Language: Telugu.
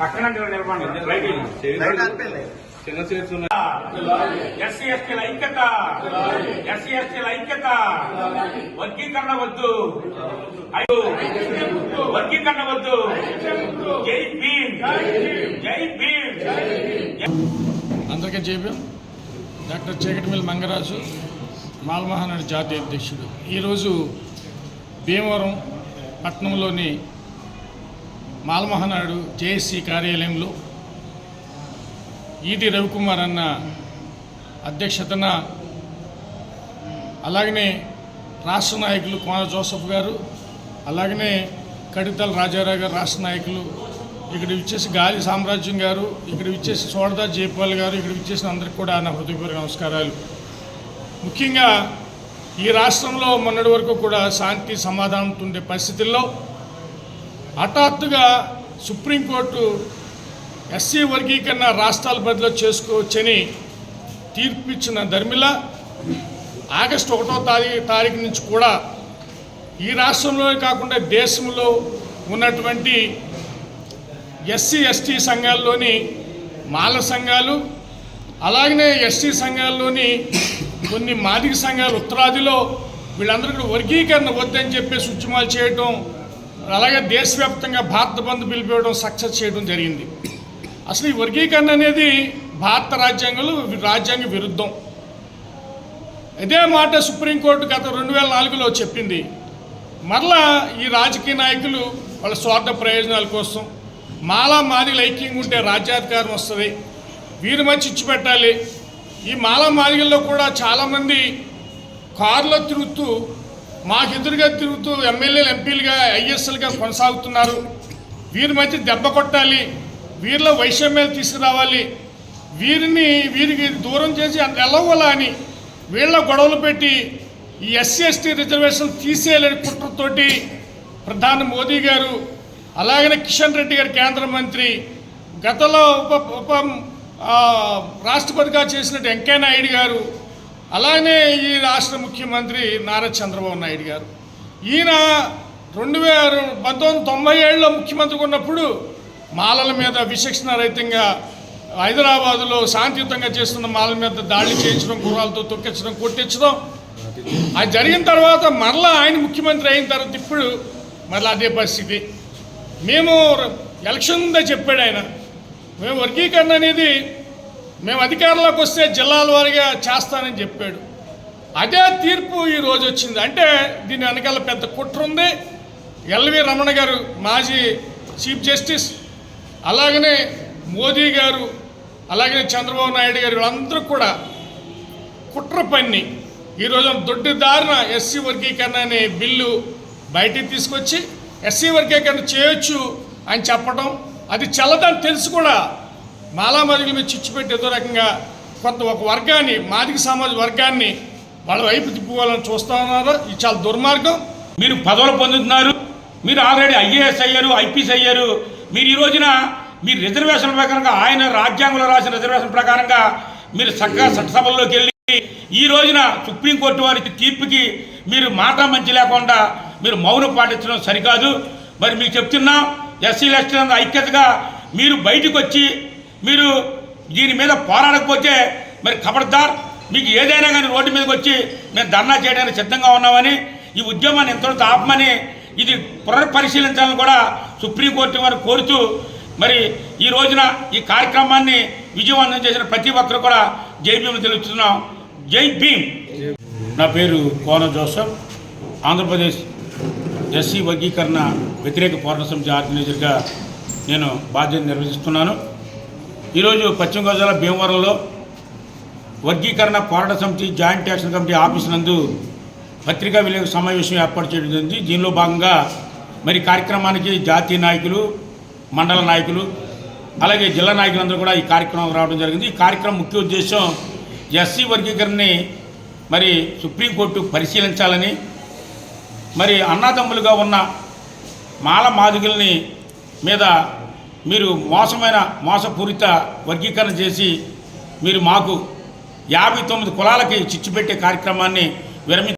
పక్కన. చిన్న ఉన్నాయి ఎస్సీ ఎస్టీల ఐక్యత ఎస్సీ ఎస్టీల ఐక్యత. వర్గీకరణ వద్దు. అయ్యో. వర్గీకరణ వద్దు. జై భీమ్. జై భీమ్. అందరికీ చెప్పాం డాక్టర్ చీకటిమిల్ మంగరాజు మాల్మహానాడు జాతీయ అధ్యక్షుడు. ఈరోజు భీమవరం పట్టణంలోని మాలమహనాడు జేఏసీ కార్యాలయంలో ఈటి రవికుమార్ అన్న అధ్యక్షతన అలాగనే రాష్ట్ర నాయకులు కోన జోసఫ్ గారు అలాగనే కడితల రాజారావు గారు రాష్ట్ర నాయకులు ఇక్కడ విచ్చేసి గాలి సామ్రాజ్యం గారు ఇక్కడ విచ్చేసి సోడదా జైపాల్ గారు ఇక్కడ విచ్చేసిన అందరికి కూడా నా హృదయపూర్వక నమస్కారాలు. ముఖ్యంగా ఈ రాష్ట్రంలో మొన్నటి వరకు కూడా శాంతి సమాధానం ఉండే పరిస్థితుల్లో హఠాత్తుగా సుప్రీంకోర్టు ఎస్సీ వర్గీకరణ రాష్ట్రాల బదిలో చేసుకోవచ్చని తీర్పు ఇచ్చిన ధర్మిల ఆగస్టు ఒకటో తారీఖు తారీఖు నుంచి కూడా ఈ రాష్ట్రంలోనే కాకుండా దేశంలో ఉన్నటువంటి ఎస్సీ ఎస్టీ సంఘాల్లోని మాల సంఘాలు అలాగనే ఎస్టీ సంఘాల్లోని కొన్ని మాదిక సంఘాలు ఉత్తరాదిలో వీళ్ళందరూ కూడా వర్గీకరణ వద్దని చెప్పేసి ఉద్యమాలు చేయటం అలాగే దేశవ్యాప్తంగా భారత బంద్ పిలిపివ్వడం సక్సెస్ చేయడం జరిగింది. అసలు ఈ వర్గీకరణ అనేది భారత రాజ్యాంగంలో రాజ్యాంగ విరుద్ధం. ఇదే మాట సుప్రీంకోర్టు గత రెండు వేల నాలుగులో చెప్పింది. మరలా ఈ రాజకీయ నాయకులు వాళ్ళ స్వార్థ ప్రయోజనాల కోసం మాలా మాదిగలు ఐక్యంగా ఉంటే రాజ్యాధికారం వస్తుంది. వీరి మధ్య ఇచ్చి పెట్టాలి. ఈ మాలా మాదిగల్లో కూడా చాలామంది కారులో తిరుగుతూ మాకు ఎదురుగా తిరుగుతూ ఎమ్మెల్యేలు ఎంపీలుగా ఐఎస్ఎల్గా కొనసాగుతున్నారు. వీరి మధ్య దెబ్బ కొట్టాలి. వీరిలో వైషమ్యాలు తీసుకురావాలి. వీరిని వీరికి దూరం చేసి ఎలవలా అని వీళ్ళ గొడవలు పెట్టి ఈ ఎస్సీ ఎస్టీ రిజర్వేషన్ తీసేయాలని కుట్రతోటి ప్రధాని మోదీ గారు అలాగనే కిషన్ రెడ్డి గారు కేంద్ర మంత్రి గతంలో ఉప ఉప రాష్ట్రపతిగా చేసినట్టు వెంకయ్య నాయుడు గారు అలానే ఈ రాష్ట్ర ముఖ్యమంత్రి నారా చంద్రబాబు నాయుడు గారు. ఈయన రెండు వేల పంతొమ్మిది తొంభై ఏడులో ముఖ్యమంత్రిగా ఉన్నప్పుడు మాలల మీద విశక్షణ రహితంగా హైదరాబాదులో శాంతియుతంగా చేస్తున్న మాలల మీద దాడి చేయించడం గుర్రాలతో తొక్కించడం కొట్టించడం. అది జరిగిన తర్వాత మరలా ఆయన ముఖ్యమంత్రి అయిన తర్వాత ఇప్పుడు మరలా అదే పరిస్థితి. మేము ఎలక్షన్ ఉందా చెప్పాడు ఆయన. మేము వర్గీకరణ అనేది మేము అధికారంలోకి వస్తే జిల్లాల వారిగా చేస్తానని చెప్పాడు. అదే తీర్పు ఈ రోజు వచ్చింది. అంటే దీని వెనకాల పెద్ద కుట్ర ఉంది. ఎల్వి రమణ గారు మాజీ చీఫ్ జస్టిస్ అలాగనే మోదీ గారు అలాగనే చంద్రబాబు నాయుడు గారు వీళ్ళందరూ కూడా కుట్ర పన్ని ఈరోజు దొడ్డిదారిన ఎస్సీ వర్గీకరణ అనే బిల్లు బయటికి తీసుకొచ్చి ఎస్సీ వర్గీకరణ చేయొచ్చు అని చెప్పడం అది చల్లదని తెలుసు కూడా మాలామరుగుల మీద చిచ్చుపెట్టి ఏదో రకంగా కొంత ఒక వర్గాన్ని మాదిక సమాజ వర్గాన్ని వాళ్ళ వైపు తిప్పుకోవాలని చూస్తా ఉన్నారు. ఇది చాలా దుర్మార్గం. మీరు పదవులు పొందుతున్నారు. మీరు ఆల్రెడీ ఐఏఎస్ అయ్యారు ఐపీఎస్ అయ్యారు. మీరు ఈ రోజున మీ రిజర్వేషన్ ప్రకారంగా ఆయన రాజ్యాంగంలో రాసిన రిజర్వేషన్ ప్రకారంగా మీరు చక్కగా చట్టసభల్లోకి వెళ్ళి ఈ రోజున సుప్రీంకోర్టు వారి తీర్పుకి మీరు మాట మంచి లేకుండా మీరు మౌనం పాటించడం సరికాదు. మరి మీకు చెప్తున్నాం ఎస్సీ ఎస్టీ ఐక్యతగా మీరు బయటకు వచ్చి మీరు దీని మీద పోరాడకపోతే మరి ఖబర్దార్ మీకు ఏదైనా కానీ రోడ్డు మీదకి వచ్చి మేము ధర్నా చేయడానికి సిద్ధంగా ఉన్నామని ఈ ఉద్యమాన్ని ఎంతో ఆపమని ఇది పునర్పరిశీలించాలని కూడా సుప్రీంకోర్టు వారు కోరుతూ మరి ఈ రోజున ఈ కార్యక్రమాన్ని విజయవంతం చేసిన ప్రతి ఒక్కరు కూడా జై భీమ్ తెలుస్తున్నాం. జై భీమ్! నా పేరు కోన జోసఫ్. ఆంధ్రప్రదేశ్ ఎస్సీ వర్గీకరణ వ్యతిరేక పోరాట సమితి ఆర్గనైజర్గా నేను బాధ్యత నిర్వహిస్తున్నాను. ఈరోజు పశ్చిమ గోదావరి భీమవరంలో వర్గీకరణ పోరాట సమితి జాయింట్ యాక్షన్ కమిటీ ఆఫీస్ నందు పత్రికా విలేక సమావేశం ఏర్పాటు చేయడం దీనిలో భాగంగా మరి కార్యక్రమానికి జాతీయ నాయకులు మండల నాయకులు అలాగే జిల్లా నాయకులందరూ కూడా ఈ కార్యక్రమం రావడం జరిగింది. ఈ కార్యక్రమం ముఖ్య ఉద్దేశం ఎస్సీ వర్గీకరణని మరి సుప్రీంకోర్టు పరిశీలించాలని మరి అన్నాదమ్ములుగా ఉన్న మాల మాదిగల్ని మీద మీరు మోసమైన మోసపూరిత వర్గీకరణ చేసి మీరు మాకు యాభై తొమ్మిది కులాలకి చిచ్చు పెట్టే కార్యక్రమాన్ని విరమి